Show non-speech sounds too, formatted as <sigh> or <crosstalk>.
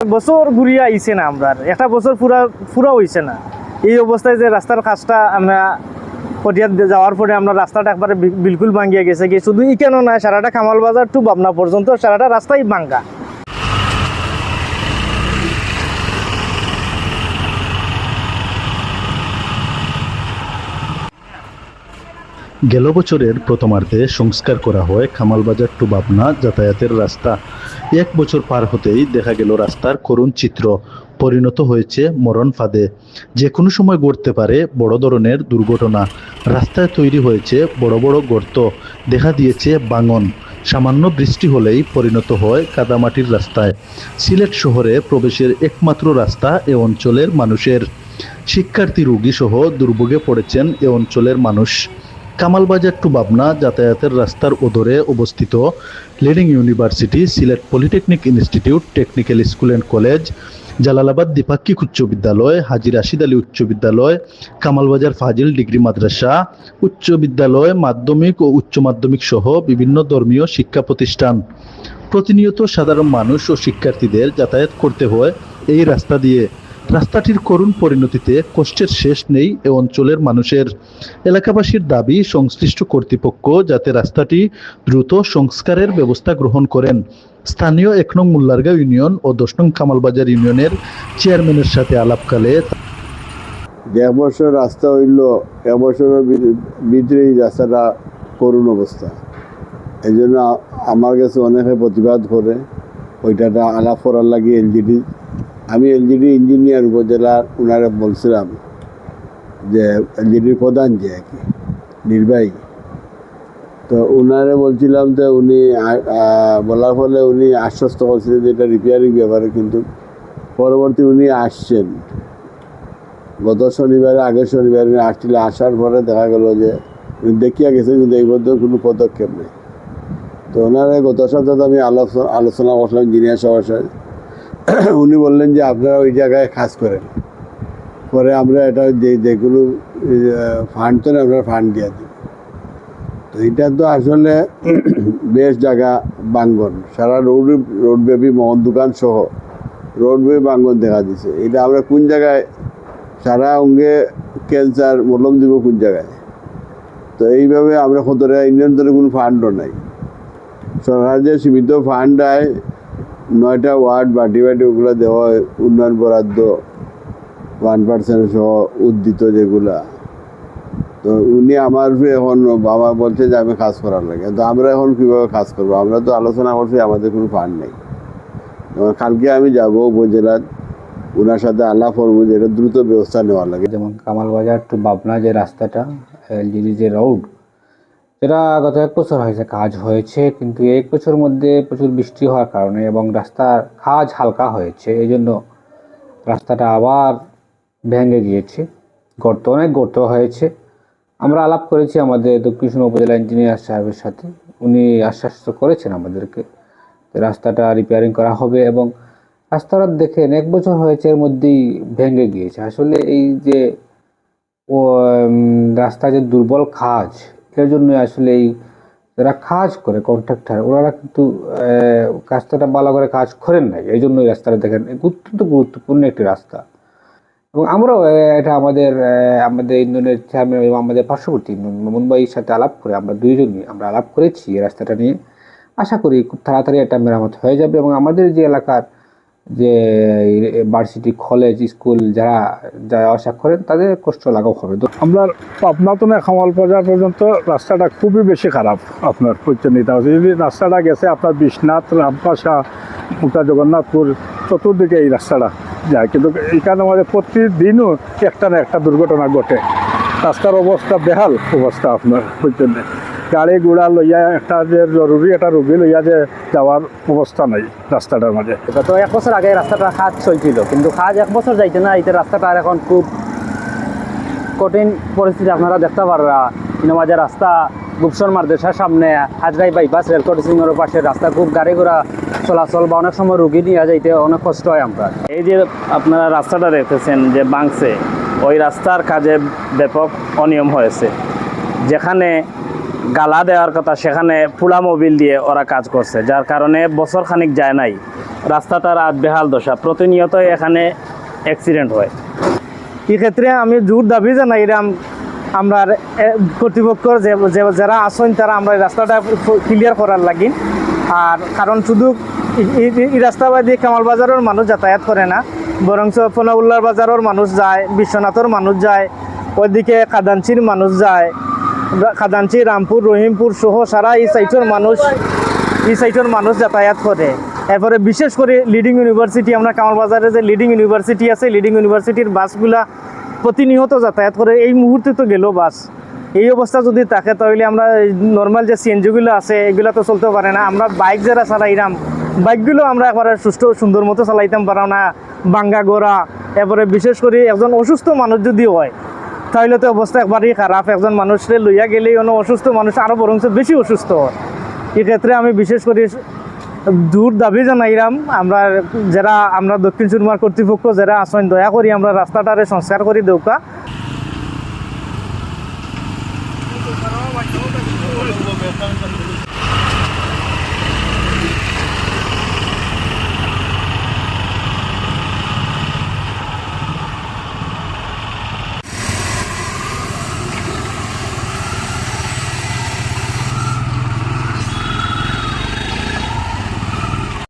বছর ঘুরিয়া আইছে না আমরা একটা বছর পুরা পুরা হইছে না। এই অবস্থায় যে রাস্তার কাজটা আমরা পটিয়াত যাওয়ার পরে আমরা রাস্তাটা একবারে বিলকুল ভাঙিয়ে গেছে। কি শুধু ই কেন না, সারাটা খামাল বাজার টু ভাবনা পর্যন্ত সারাটা রাস্তাই ভাঙ্গা। গেল বছরের প্রথমার্ধে সংস্কার করা হয় খামালবাজার টু পাবনা যাতায়াতের রাস্তা। এক বছর পার হতেই দেখা গেল রাস্তার করুণ চিত্র পরিণত হয়েছে মরণ ফাঁদে। যে কোনো সময় ঘটতে পারে বড় ধরনের দুর্ঘটনা। রাস্তায় তৈরি হয়েছে বড় বড় গর্ত। দেখা দিয়েছে বাঙন। সামান্য বৃষ্টি হলেই পরিণত হয় কাদামাটির রাস্তায়। সিলেট শহরে প্রবেশের একমাত্র রাস্তা এ অঞ্চলের মানুষের। শিক্ষার্থী রোগী সহ দুর্ভোগে পড়েছেন এ অঞ্চলের মানুষ। কামালবাজার টু পাবনা যাতায়াতের রাস্তার ওদরে অবস্থিত leading university Sylhet polytechnic institute technical school and college, Jalalabad দ্বিপাক্ষিক উচ্চ বিদ্যালয় হাজি রাশিদ আলী উচ্চ বিদ্যালয়, কামালবাজার ফাজিল ডিগ্রি মাদ্রাসা, উচ্চ বিদ্যালয়, মাধ্যমিক ও উচ্চ মাধ্যমিক সহ বিভিন্ন ধর্মীয় শিক্ষা প্রতিষ্ঠান। প্রতিনিয়ত সাধারণ মানুষ ও শিক্ষার্থীদের যাতায়াত করতে হয় এই রাস্তা দিয়ে। রাস্তাটির করুণ পরিণতিতে কষ্টের শেষ নেই এ অঞ্চলের মানুষের। এলাকাবাসীর দাবি, সংশ্লিষ্ট কর্তৃপক্ষ যাতে রাস্তাটি দ্রুত সংস্কারের ব্যবস্থা গ্রহণ করেন। স্থানীয় এক নং মোল্লারগাঁও ইউনিয়ন ও দশ নং কামালবাজার ইউনিয়নের চেয়ারম্যানের সাথে আলাপকালে বছর রাস্তা হইল এবছরের ভিতরে এই রাস্তাটা করুণ অবস্থা। এই জন্য আমার কাছে অনেকে প্রতিবাদ করে, ওইটাটা আলাপ করার লাগে এলজিডি আমি এলজিডি ইঞ্জিনিয়ার উপজেলার ওনারা বলছিলাম যে এলজিডির প্রধান যে আর কি, নির্বাহী। তো ওনারে বলছিলাম যে উনি বলার ফলে উনি আশ্বস্ত করছিলেন যে এটা রিপেয়ারিং ব্যাপারে কিন্তু পরবর্তী উনি আসছেন। গত শনিবারে, আগের শনিবারে আসছিল, আসার পরে দেখা গেল যে উনি দেখিয়া গেছে কিন্তু এই মধ্যে কোনো পদক্ষেপ নেই। তো ওনারা গত সপ্তাহে আমি আলোচনা আলোচনা করলাম ইঞ্জিনিয়ার সবার সাথে <coughs> উনি বললেন যে আপনারা ওই জায়গায় কাজ করেন। পরে আমরা এটা যে যেগুলো ফান্ড তো আমরা ফান্ড দিয়ে দিই। তো এটা তো আসলে <coughs> বেশ জায়গা বাঙ্গন। সারা রোড রোড ব্যাপী মোহন দোকান সহ রোড ব্যাপী বাঙ্গন দেখা দিছে। এটা আমরা কোন জায়গায়, সারা অঙ্গে ক্যান্সার মলম দিব কোন জায়গায়? তো এইভাবে আমরা কতটা ইন্ডিয়ান ধরে কোনো ফান্ডও নাই। সরকার যে সীমিত ফান্ড দেয় নয়টা ওয়ার্ড বাটি বাটি ওগুলো দেওয়া হয়, উন্নয়ন বরাদ্দ ওয়ান পার্সেন্ট সহ উদ্দিত যেগুলা। তো উনি আমার এখন বাবা বলছে যে, আমি কাজ করার লাগে। তো আমরা এখন কীভাবে কাজ করব? আমরা তো আলোচনা করছি, আমাদের কোনো ফান্ড নেই। কালকে আমি যাব উপজেলার ওনার সাথে আলাপ করব যে এটা দ্রুত ব্যবস্থা নেওয়ার লাগে। যেমন কামালবাজার টু পাবনা যে রাস্তাটা, এলজিডি যে রোড যেটা গত এক বছর হয়েছে, কাজ হয়েছে, কিন্তু এক বছর মধ্যে প্রচুর বৃষ্টি হওয়ার কারণে এবং রাস্তার কাজ হালকা হয়েছে এই জন্য রাস্তাটা আবার ভেঙে গিয়েছে। গর্ত, অনেক গর্ত হয়েছে। আমরা আলাপ করেছি আমাদের দক্ষিণ উপজেলা ইঞ্জিনিয়ার সাহেবের সাথে। উনি আশ্বাস্ত করেছেন আমাদেরকে রাস্তাটা রিপেয়ারিং করা হবে এবং রাস্তাটা দেখেন, এক বছর হয়েছে এর মধ্যেই ভেঙে গিয়েছে। আসলে এই যে রাস্তায় যে দুর্বল খাজ এর জন্য আসলে এই যারা কাজ করে কন্ট্রাক্টর ওনারা কিন্তু রাস্তাটা ভালো করে কাজ করেন নাই। এই জন্য এই রাস্তাটা দেখেন অত্যন্ত গুরুত্বপূর্ণ একটি রাস্তা। এবং আমরাও এটা আমাদের আমাদের ইউনিয়নের চেয়ারম্যান এবং আমাদের পার্শ্ববর্তী মুম্বাইয়ের সাথে আলাপ করে আমরা দুইজনই আমরা আলাপ করেছি এই রাস্তাটা নিয়ে। আশা করি খুব তাড়াতাড়ি একটা মেরামত হয়ে যাবে এবং আমাদের যে এলাকার যে ভার্সিটি কলেজ স্কুল যারা যারা আসা করেন, তাদের কষ্ট লাঘব হবে। তো আপনার পাবনা তো না, খামাল বাজার পর্যন্ত রাস্তাটা খুবই বেশি খারাপ আপনার পরিচালিত হচ্ছে যদি রাস্তাটা গেছে, আপনার বিশ্বনাথ, রামপাশা মুক্তা জগন্নাথপুর, চতুর্দিকে এই রাস্তাটা যায়। কিন্তু এখানে আমাদের প্রতিদিনও একটা না একটা দুর্ঘটনা ঘটে। রাস্তার অবস্থা বেহাল অবস্থা আপনার না? গাড়ি ঘোড়া লইয়া একটা যে জরুরি একটা রোগী লইয়া যে যাওয়ার অবস্থা নাই রাস্তাটার মাঝে। গত এক বছর আগে রাস্তাটা কাজ চলছিল কিন্তু কাজ এক বছর যাইতে না এই রাস্তাটা এখন খুব কঠিন পরিস্থিতি আপনারা দেখতে পাররা মাঝে রাস্তা গুপসন মার্দেশার সামনে হাজরাই বাইপাস রেল ক্রসিংয়ের পাশে রাস্তা খুব গাড়ি ঘোড়া চলাচল বা অনেক সময় রুগী নিয়ে যাইতে অনেক কষ্ট হয় আমরা। এই যে আপনারা রাস্তাটা দেখতেছেন যে বাংছে ওই রাস্তার কাজে ব্যাপক অনিয়ম হয়েছে। যেখানে গালা দেওয়ার কথা সেখানে পুলা মোবিল দিয়ে ওরা কাজ করছে যার কারণে বছর খানিক যায় নাই। রাস্তাটার আর বেহাল দশা প্রতিনিয়ত এখানে অ্যাক্সিডেন্ট হয়। এক্ষেত্রে আমি জোর দাবি জানাইলাম আমরা এ, কর্তৃপক্ষর যে যে- যারা আসেন তারা আমরা রাস্তাটা ক্লিয়ার করার লাগি। আর কারণ শুধু এই- রাস্তা দিয়ে কামাল বাজারের মানুষ যাতায়াত করে না বরঞ্চ ফনাউল্লার বাজারের মানুষ যায় বিশ্বনাথের মানুষ যায় ওইদিকে কাদাঞ্চির মানুষ যায় কাদাঞ্চি রামপুর, রহিমপুর সহ সারা এই সাইটের মানুষ এই সাইটের মানুষ যাতায়াত করে এরপরে বিশেষ করে লিডিং ইউনিভার্সিটি আমরা কামাল বাজারে যে লিডিং ইউনিভার্সিটি আছে লিডিং ইউনিভার্সিটির বাসগুলা প্রতিনিয়ত যাতায়াত করে। এই মুহূর্তে তো গেল বাস। এই অবস্থা যদি থাকে, তাহলে আমরা নর্মাল যে সিএনজিগুলো আছে, এগুলো তো চলতে পারে না। আমরা বাইক যারা চালাইলাম বাইকগুলো আমরা একবারে সুস্থ, সুন্দর মতো চালাইতাম, পারো না। বাঙ্গা গোড়া এরপরে বিশেষ করে একজন অসুস্থ মানুষ যদি হয় তাহলে তো অবস্থা একবারই খারাপ। একজন মানুষরে লইয়া গেলেই অন্য অসুস্থ মানুষ আরও বরং বেশি অসুস্থ এক্ষেত্রে আমি বিশেষ করে দূর দাবি জানাইলাম, আমরা যারা, আমরা দক্ষিণ সুরমার কর্তৃপক্ষ যারা আসন দয়া করি আমরা রাস্তাটারে সংস্কার করি দেউকা।